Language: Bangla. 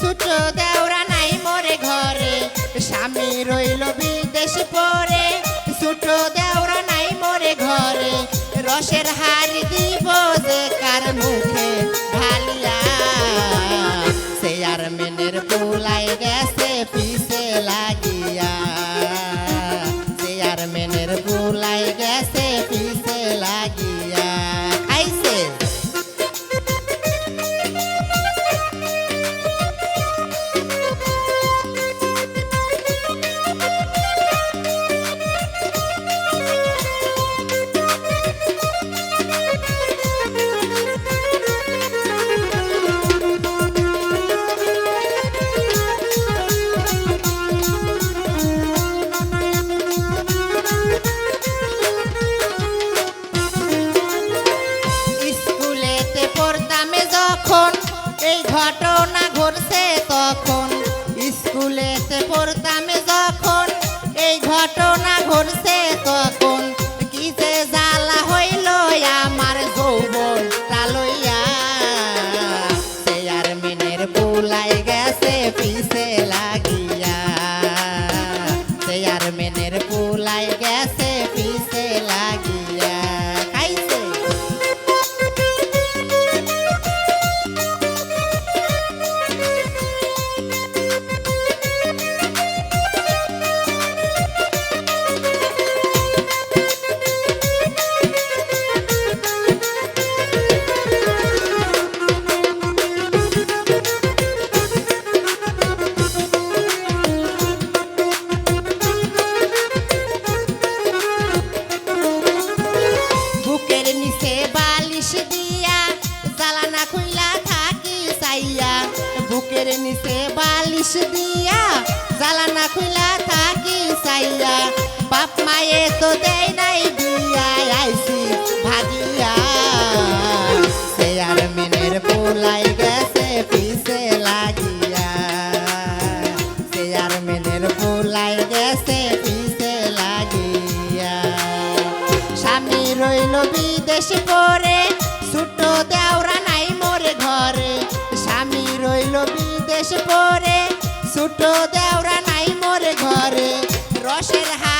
ছোট দেওরা নাই মোরে ঘরে। স্বামী রইল বিদেশ পরে। ছোট দেওরা নাই মোরে ঘরে। রসের হাড়ি দিব যে কার মুখে ঢালিয়া। সে আর মেনের পোলাই গেছে পিছে লাগিয়া। সে আর মেনের পোলাই গেছে যখন এই ঘটনা ঘটছে তখন স্কুলেতে পড়তাম যখন এই ঘটনা ঘটছে তখন কি যে জ্বালা হইল আমার যৌবন লইয়া। সে আর মিনের বুলাই গেছে পিছে বুকের নিচে বালিশ দিয়া, জ্বালানা খুইলা থাকি চাইয়া। বাপ মায়ে তো দেয় নাই দিয়া, আইছি ভাগিয়া। সে আর মেনের পোলাই গেছে, পিছে লাগিয়া। সে আর মেনের পোলাই গেছে, পিছে লাগিয়া। স্বামী রইল বিদেশ পরে ছোট দেওরা নাই মোরে ঘরে। রসের হাত